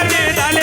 जाने डाले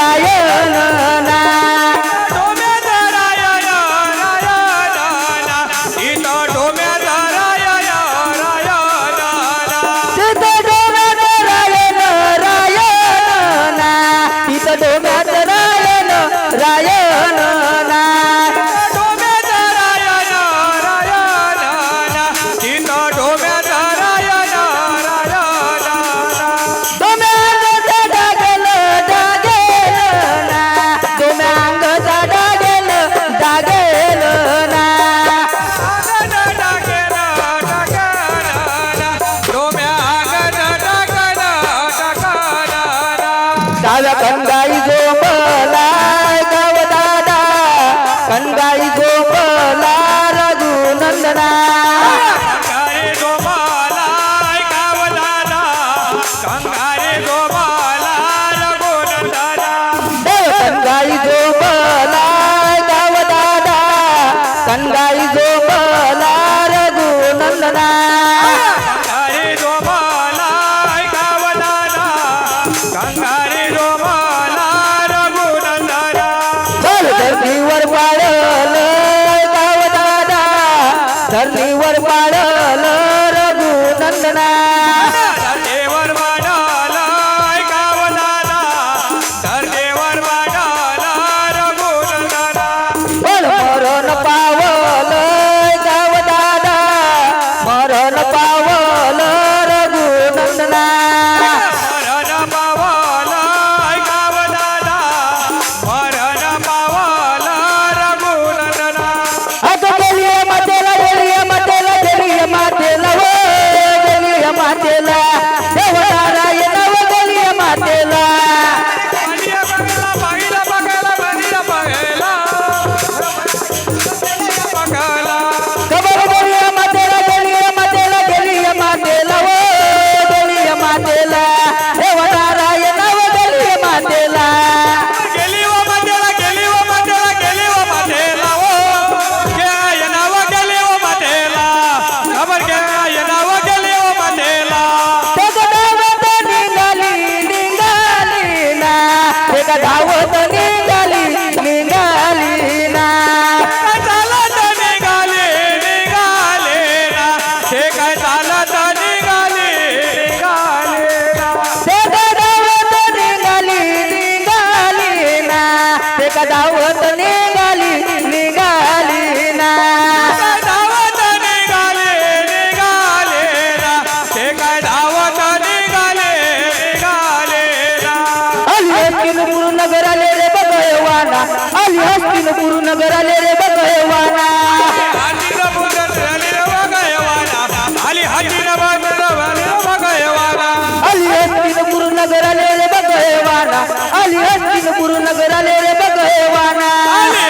ದಾಯ कंदाई गोपाला रघु नंदना कंदाई गोपाला गाव दादा कंदाई गोपाला रघु नंदना गांधीनपूर नगर आले रे भगवाना आली हस्तिनपूर नगर आले रे भगवाना आली